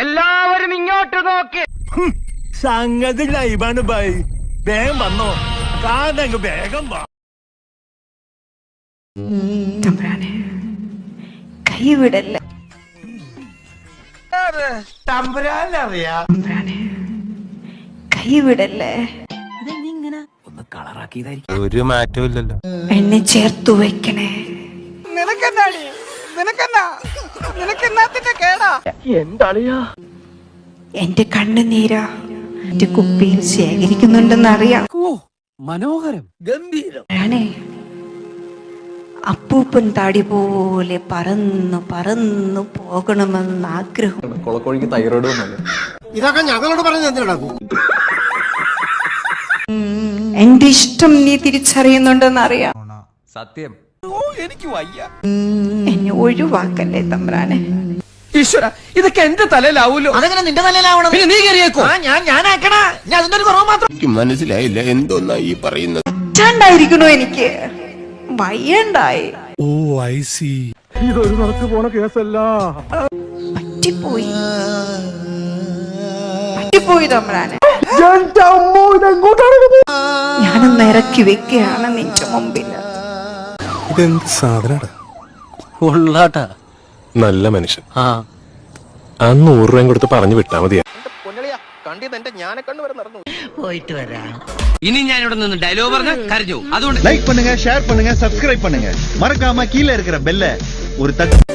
എല്ലാവരും ഇങ്ങോട്ട് നോക്കി. സംഗതി ലൈവാണ് ബൈ. വേഗം വന്നോ. കാതങ്ങ് വേഗം വാ. കൈവിടല്ല. കൈവിടല്ലേ? ഒരു മാറ്റവും ഇല്ലല്ലോ. എന്നെ ചേർത്തു വെക്കണേ നിനക്കെന്നാടി? നിനക്കെന്നാ നിനക്കെന്നാത്തിന്റെ കേടാ എന്റെ കണ്ണുനീരാ എന്റെ കുപ്പിയിൽ ശേഖരിക്കുന്നുണ്ടെന്ന് അറിയാം മനോഹരം. ഗംഭീരം. അപ്പൂപ്പൻ താടി പോലെ പറന്നു പറന്നു പോകണമെന്ന് ആഗ്രഹം കൊളക്കോഴിക്ക് തൈറോയിഡ് ഇതൊക്കെ ഞങ്ങളോട് പറഞ്ഞു എന്റെ ഇഷ്ടം നീ തിരിച്ചറിയുന്നുണ്ടെന്ന് അറിയാം സത്യം എന്നെ ഒഴിവാക്കല്ലേ തമ്പ്രാനെ? ഈശ്വര ഇതൊക്കെ എന്റെ തലയിലാവൂലോ? അതെങ്ങനെ നിന്റെ തലയിലാവണം പിന്നെ നീ കയറിയേക്കോ ഞാൻ ഞാനാക്കണ ഞാൻ അതിന്റെ ഒരു കുറവ് മാത്രം. എനിക്ക് മനസ്സിലായില്ല എന്തോന്നാ ഈ പറയുന്നത്. ചണ്ടായിരിക്കുന്നു എനിക്ക്. വയ്യണ്ടായി. Oh I see. പറ്റിപ്പോയി. പറ്റിപ്പോയി തമ്പ്രാനെ. ഞാനൊന്ന് ഇറക്കി വെക്കുകയാണ് നിന്റെ മുമ്പിൽ ഇതെന്ത് സാധന ഉള്ളാട്ടാ നല്ല മനുഷ്യൻ ആ ആ നൂറ് രൂപയും കൊടുത്ത് പറഞ്ഞു വിട്ടാ മതിയാ പോയിട്ട് വരാം ഇനി ഞാൻ ഇവിടെ നിന്ന് ഡയലോഗ് പറഞ്ഞ കരഞ്ഞു അതുകൊണ്ട് லைக் பண்ணுங்க ஷேர் பண்ணுங்க சப்ஸ்கிரைப் பண்ணுங்க மறக்காம கீழே இருக்கிற பெல்ல ஒரு தட்டு